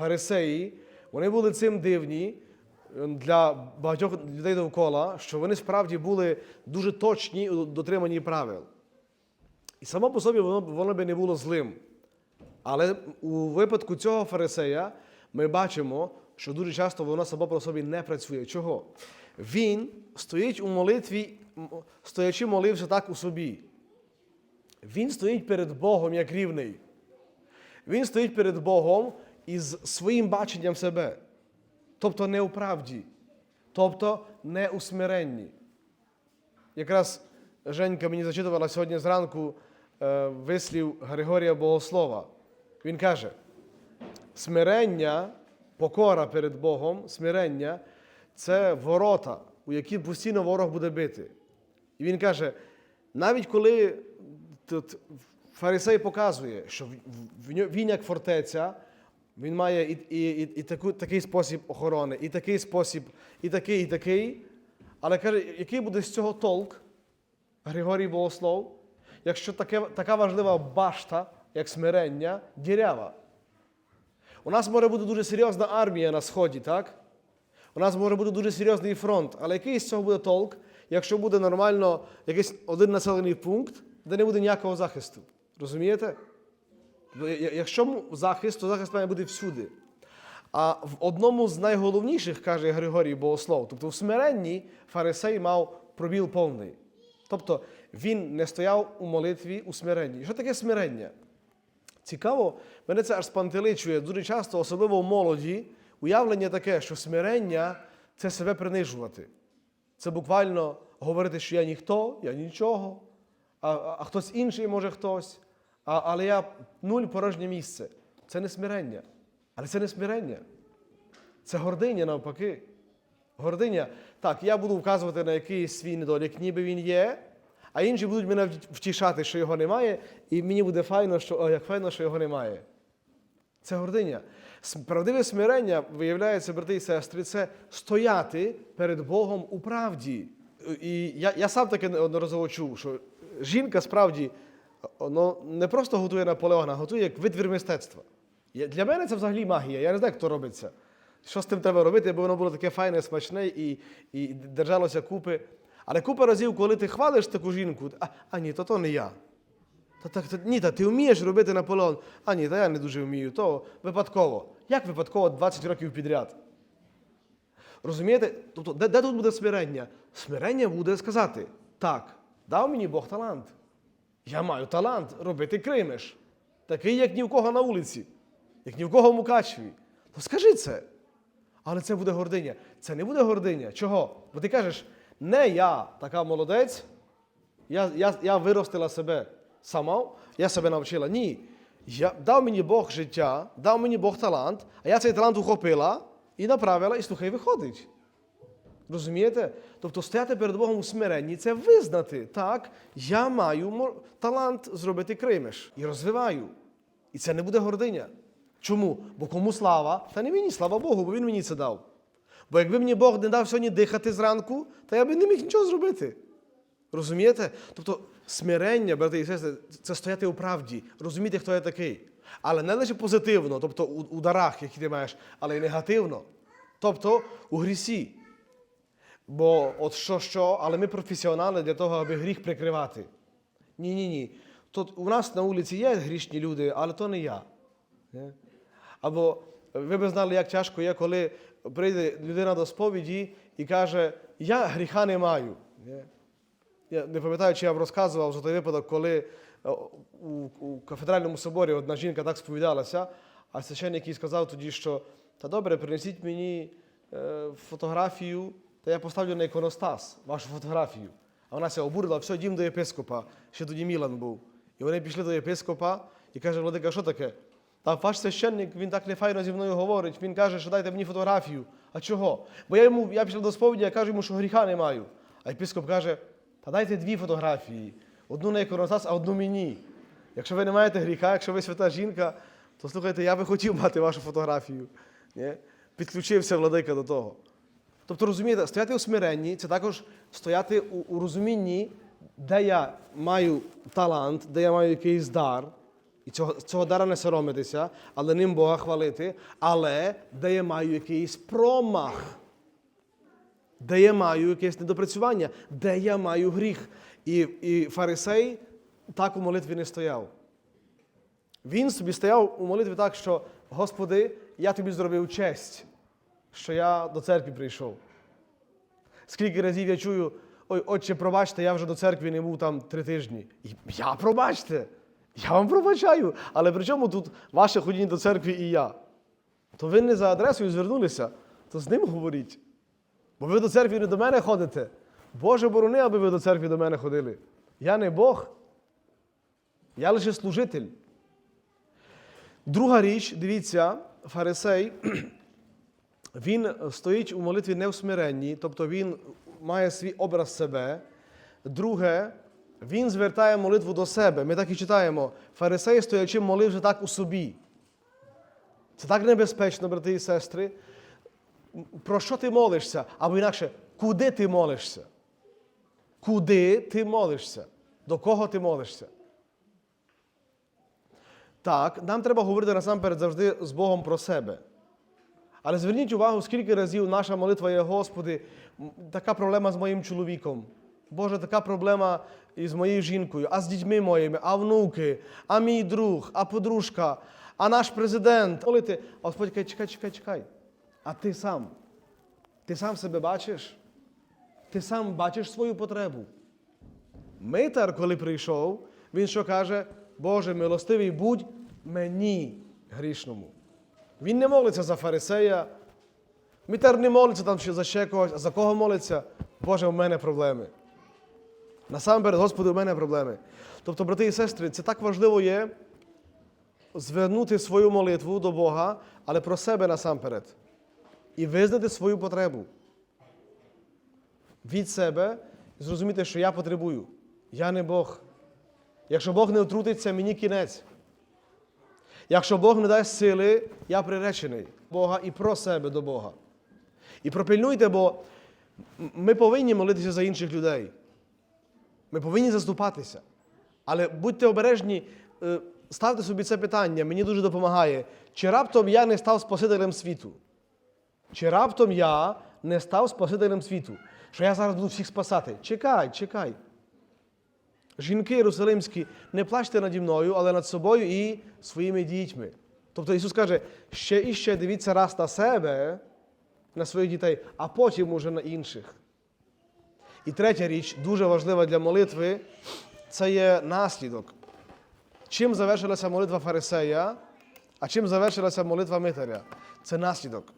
фарисеї, вони були цим дивні е, для багатьох людей довкола, що вони справді були дуже точні у дотриманні правил. І само по собі воно, воно би не було злим. Але у випадку цього фарисея ми бачимо, що дуже часто воно само по собі не працює. Чого? Він стоїть у молитві, стоячи молився так у собі. Він стоїть перед Богом як рівний. Він стоїть перед Богом із своїм баченням себе. Тобто не у правді, тобто не у смиренні. Якраз Женька мені зачитувала сьогодні зранку е, вислів Григорія Богослова. Він каже: смирення, покора перед Богом, смирення це ворота, у які постійно ворог буде бити. І він каже: навіть коли тут фарисей показує, що він як фортеця, він має і, і, і, і таку, такий спосіб охорони, і такий спосіб, і такий, і такий. Але каже, який буде з цього толк, Григорій Богослов, якщо таке, така важлива башта, як смирення, дірява. У нас може бути дуже серйозна армія на сході, так? У нас може бути дуже серйозний фронт, але який з цього буде толк, якщо буде нормально якийсь один населений пункт, де не буде ніякого захисту? Розумієте? Якщо захист, то захист має бути всюди. А в одному з найголовніших, каже Григорій Богослов, тобто в смиренні фарисей мав пробіл повний. Тобто він не стояв у молитві у смиренні. Що таке смирення? Цікаво, мене це аж спантеличує дуже часто, особливо в молоді, уявлення таке, що смирення це себе принижувати. Це буквально говорити, що я ніхто, я нічого, а, а, а хтось інший може хтось, а, але я нуль порожнє місце. Це не смирення. Але це не смирення. Це гординя навпаки. Гординя, так, я буду вказувати на якийсь свій недолік, ніби він є, а інші будуть мене втішати, що його немає, і мені буде файно, що о, як файно, що його немає. Це гординя. Правдиве смирення, виявляється, брати і сестри, це стояти перед Богом у правді. І я, я сам таке неодноразово чув, що жінка справді ну, не просто готує Наполеона, а готує як витвір мистецтва. Для мене це взагалі магія. Я не знаю, як то робиться. Що з тим треба робити, аби воно було таке файне, смачне і, і держалося купи. Але купа разів, коли ти хвалиш таку жінку, а, а ні, то то не я. Та, так, та, ні, та ти вмієш робити Наполеон. А ні, та я не дуже вмію, то випадково. Як випадково 20 років підряд? Розумієте? Тобто, де, де тут буде смирення? Смирення буде сказати: так, дав мені Бог талант. Я маю талант робити кримеш. Такий, як ні в кого на вулиці, як ні в кого в Мукачеві. То скажи це. Але це буде гординя. Це не буде гординя. Чого? Бо ти кажеш, не я така молодець, я, я, я виростила себе сама, я себе навчила. Ні. Я, дав мені Бог життя, дав мені Бог талант, а я цей талант ухопила і направила, і слухай, виходить. Розумієте? Тобто стояти перед Богом у смиренні це визнати, так, я маю талант зробити кримеш і розвиваю. І це не буде гординя. Чому? Бо кому слава? Та не мені, слава Богу, бо Він мені це дав. Бо якби мені Бог не дав сьогодні дихати зранку, то я би не міг нічого зробити. Розумієте? Тобто смирення, брати і сестри, це стояти у правді, розуміти, хто я такий. Але не лише позитивно, тобто у, у дарах, які ти маєш, але й негативно. Тобто у грісі. Бо от що, що, але ми професіонали для того, аби гріх прикривати. Ні, ні, ні. Тут у нас на вулиці є грішні люди, але то не я. Або ви б знали, як тяжко є, коли прийде людина до сповіді і каже, я гріха не маю. Не? Я не пам'ятаю, чи я вам розказував за той випадок, коли е, у, кафедральному соборі одна жінка так сповідалася, а священник їй сказав тоді, що та добре, принесіть мені е, фотографію, та я поставлю на іконостас вашу фотографію. А вона ся обурила, все, дім до єпископа, ще тоді Мілан був. І вони пішли до єпископа і каже, Владика, що таке? Та ваш священник, він так нефайно зі мною говорить. Він каже, що дайте мені фотографію. А чого? Бо я йому я пішов до сповіді, я кажу йому, що гріха не маю. А єпископ каже, та дайте дві фотографії. Одну на іконостас, а одну мені. Якщо ви не маєте гріха, якщо ви свята жінка, то слухайте, я би хотів мати вашу фотографію. Ні? Підключився владика до того. Тобто, розумієте, стояти у смиренні це також стояти у, у розумінні, де я маю талант, де я маю якийсь дар, І цього, цього дара не соромитися, але ним Бога хвалити. Але де я маю якийсь промах, де я маю якесь недопрацювання, де я маю гріх. І, і фарисей так у молитві не стояв. Він собі стояв у молитві так, що Господи, я тобі зробив честь, що я до церкви прийшов. Скільки разів я чую, ой, отче, пробачте, я вже до церкви не був там три тижні. І я пробачте, я вам пробачаю. Але при чому тут ваше ходіння до церкви і я? То ви не за адресою звернулися, то з ним говоріть. Бо ви до церкви не до мене ходите. Боже борони, аби ви до церкви до мене ходили. Я не Бог. Я лише служитель. Друга річ, дивіться, фарисей, він стоїть у молитві не в смиренні, тобто він має свій образ себе. Друге, він звертає молитву до себе. Ми так і читаємо. Фарисей, стоячи, молився так у собі. Це так небезпечно, брати і сестри. Про що ти молишся? Або інакше, куди ти молишся? Куди ти молишся? До кого ти молишся? Так, нам треба говорити насамперед завжди з Богом про себе. Але зверніть увагу, скільки разів наша молитва є, Господи, така проблема з моїм чоловіком. Боже, така проблема із моєю жінкою, а з дітьми моїми, а внуки, а мій друг, а подружка, а наш президент. Молити, Господь каже, чекай, чекай, чекай. А ти сам? Ти сам себе бачиш? Ти сам бачиш свою потребу. Митар, коли прийшов, він що каже? Боже, милостивий будь мені грішному. Він не молиться за фарисея. Митар не молиться там за ще когось. А за кого молиться? Боже, у мене проблеми. Насамперед, Господи, у мене проблеми. Тобто, брати і сестри, це так важливо є звернути свою молитву до Бога, але про себе насамперед. І визнати свою потребу. Від себе і зрозуміти, що я потребую. Я не Бог. Якщо Бог не втрутиться, мені кінець. Якщо Бог не дасть сили, я приречений Бога і про себе до Бога. І пропильнуйте, бо ми повинні молитися за інших людей. Ми повинні заступатися. Але будьте обережні, е, ставте собі це питання, мені дуже допомагає. Чи раптом я не став Спасителем світу? Чи раптом я не став Спасителем світу? Що я зараз буду всіх спасати? Чекай, чекай. Жінки єрусалимські, не плачте наді мною, але над собою і своїми дітьми. Тобто Ісус каже, ще і ще дивіться раз на себе, на своїх дітей, а потім уже на інших. І третя річ, дуже важлива для молитви, це є наслідок. Чим завершилася молитва фарисея, а чим завершилася молитва Митаря? Це наслідок.